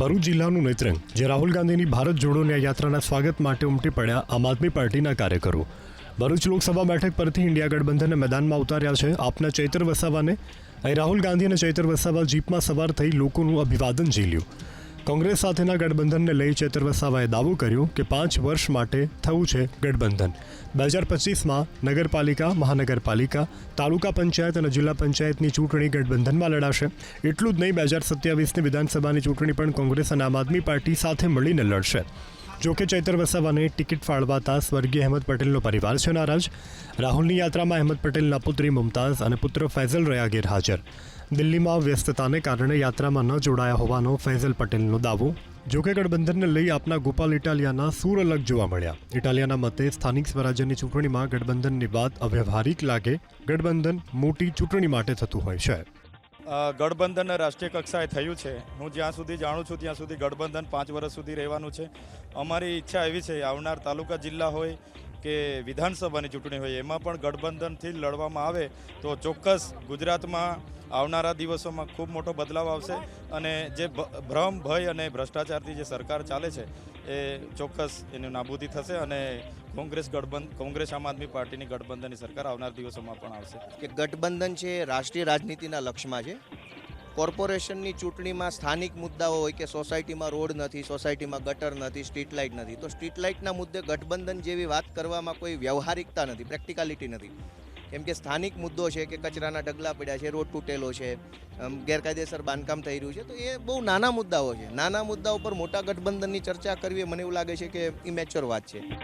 ભરૂચ જિલ્લાનું નેત્રંગ, જે રાહુલ ગાંધીની ભારત જોડો યાત્રાના સ્વાગત માટે ઉમટી પડ્યા આમ આદમી પાર્ટીના કાર્યકરો. ભરૂચ લોકસભા બેઠક પરથી ઇન્ડિયા ગઠબંધનને મેદાનમાં ઉતાર્યા છે આપના ચૈતર વસાવાને. અહીં રાહુલ ગાંધી અને ચૈતર વસાવા જીપમાં સવાર થઈ લોકોનું અભિવાદન ઝીલ્યું. કોંગ્રેસ સાથેના ગઠબંધનને લઈ ચેતર વસાવાએ દાવો કર્યો કે પાંચ વર્ષ માટે થયું છે ગઠબંધન. બે હજાર પચીસમાં નગરપાલિકા, મહાનગરપાલિકા, તાલુકા પંચાયત અને જિલ્લા પંચાયતની ચૂંટણી ગઠબંધનમાં લડાશે. એટલું જ નહીં, બે હજાર સત્યાવીસની વિધાનસભાની ચૂંટણી પણ કોંગ્રેસ અને આમ આદમી પાર્ટી સાથે મળીને લડશે. જોકે ચૈતર વસાવાને ટિકિટ ફાળવાતા સ્વર્ગીય અહેમદ પટેલનો પરિવાર છે નારાજ. રાહુલની યાત્રામાં અહેમદ પટેલના પુત્રી મુમતાઝ અને પુત્ર ફૈઝલ રહ્યા ગેરહાજર. દિલ્હીમાં વ્યસ્તતાને કારણે યાત્રામાં ન જોડાયા હોવાનો ફૈઝલ પટેલનો દાવો. જોકે ગઠબંધનને લઈ આપના ગોપાલ ઇટાલિયાના સૂર અલગ જોવા મળ્યા. ઇટાલિયાના મતે સ્થાનિક સ્વરાજ્યની ચૂંટણીમાં ગઠબંધનની વાત અવ્યવહારિક લાગે. ગઠબંધન મોટી ચૂંટણી માટે થતું હોય છે. ગઠબંધન રાષ્ટ્રીય કક્ષાએ થયું છે. હું જ્યાં સુધી જાણું છું ત્યાં સુધી ગઠબંધન પાંચ વર્ષ સુધી રહેવાનું છે. અમારી ઈચ્છા એવી છે, આવનાર તાલુકા જિલ્લા હોય કે વિધાનસભાની ચૂંટણી હોય, એમાં પણ ગઠબંધનથી લડવામાં આવે તો ચોક્કસ ગુજરાતમાં આવનારા દિવસોમાં ખૂબ મોટો બદલાવ આવશે અને જે ભ્રમ, ભય અને ભ્રષ્ટાચારથી જે સરકાર ચાલે છે, એ ચોક્કસ એની નાબૂદી થશે અને કોંગ્રેસ ગઠબંધ, કોંગ્રેસ આમ આદમી પાર્ટીની ગઠબંધનની સરકાર આવનાર દિવસોમાં પણ આવશે. કે ગઠબંધન છે રાષ્ટ્રીય રાજનીતિના લક્ષ્યમાં છે? કોર્પોરેશનની ચૂંટણીમાં સ્થાનિક મુદ્દાઓ હોય કે સોસાયટીમાં રોડ નથી, સોસાયટીમાં ગટર નથી, સ્ટ્રીટ લાઇટ નથી, તો સ્ટ્રીટ લાઇટના મુદ્દે ગઠબંધન જેવી વાત કરવામાં કોઈ વ્યવહારિકતા નથી, પ્રેક્ટિકાલિટી નથી. કેમ કે સ્થાનિક મુદ્દો છે કે કચરાના ઢગલા પડ્યા છે, રોડ તૂટેલો છે ગેરકાયદેસર બાંધકામ થઈ રહ્યું છે, તો એ બહુ નાના મુદ્દાઓ છે. નાના મુદ્દાઓ પર મોટા ગઠબંધનની ચર્ચા કરવી મને એવું લાગે છે કે ઇમેચ્યોર વાત છે.